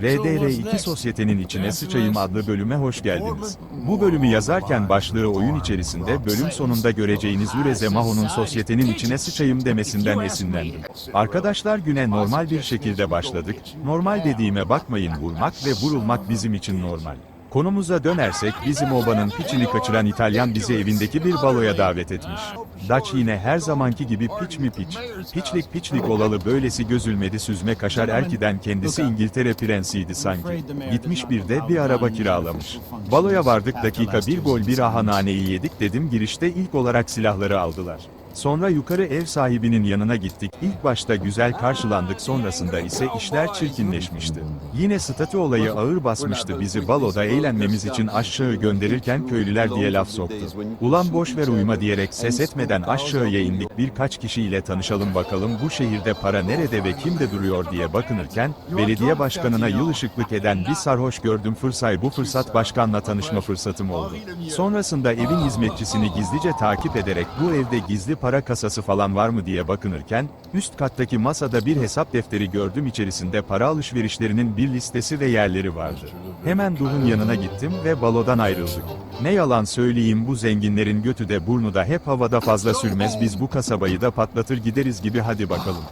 RDR2 Sosyetenin içine sıçayım adlı bölüme hoş geldiniz. Bu bölümü yazarken başlığı oyun içerisinde bölüm sonunda göreceğiniz Üreze Maho'nun sosyetenin içine sıçayım demesinden esinlendim. Arkadaşlar güne normal bir şekilde başladık. Normal dediğime bakmayın vurmak ve vurulmak bizim için normal. Konumuza dönersek bizim obanın piçini kaçıran İtalyan bizi evindeki bir baloya davet etmiş. Daç yine her zamanki gibi piç mi piç. Piçlik piçlik olalı böylesi gözülmedi süzme kaşar erkiden kendisi İngiltere prensiydi sanki. Gitmiş bir de bir araba kiralamış. Baloya vardık dakika bir gol bir ahananeyi yedik dedim girişte ilk olarak silahları aldılar. Sonra yukarı ev sahibinin yanına gittik. İlk başta güzel karşılandık sonrasında ise işler çirkinleşmişti. Yine statü olayı ağır basmıştı bizi baloda eğlenmemiz için aşağı gönderirken köylüler diye laf soktu. Ulan boş ver uyuma diyerek ses etmeden aşağıya indik birkaç kişiyle tanışalım bakalım bu şehirde para nerede ve kimde duruyor diye bakınırken, belediye başkanına yıl ışıklık eden bir sarhoş gördüm fırsay bu fırsat başkanla tanışma fırsatım oldu. Sonrasında evin hizmetçisini gizlice takip ederek bu evde gizli para kasası falan var mı diye bakınırken, üst kattaki masada bir hesap defteri gördüm içerisinde para alışverişlerinin bir listesi ve yerleri vardı. Hemen Duh'un yanına gittim ve balodan ayrıldık. Ne yalan söyleyeyim bu zenginlerin götü de burnu da hep havada fazla sürmez biz bu kasabayı da patlatır gideriz gibi hadi bakalım.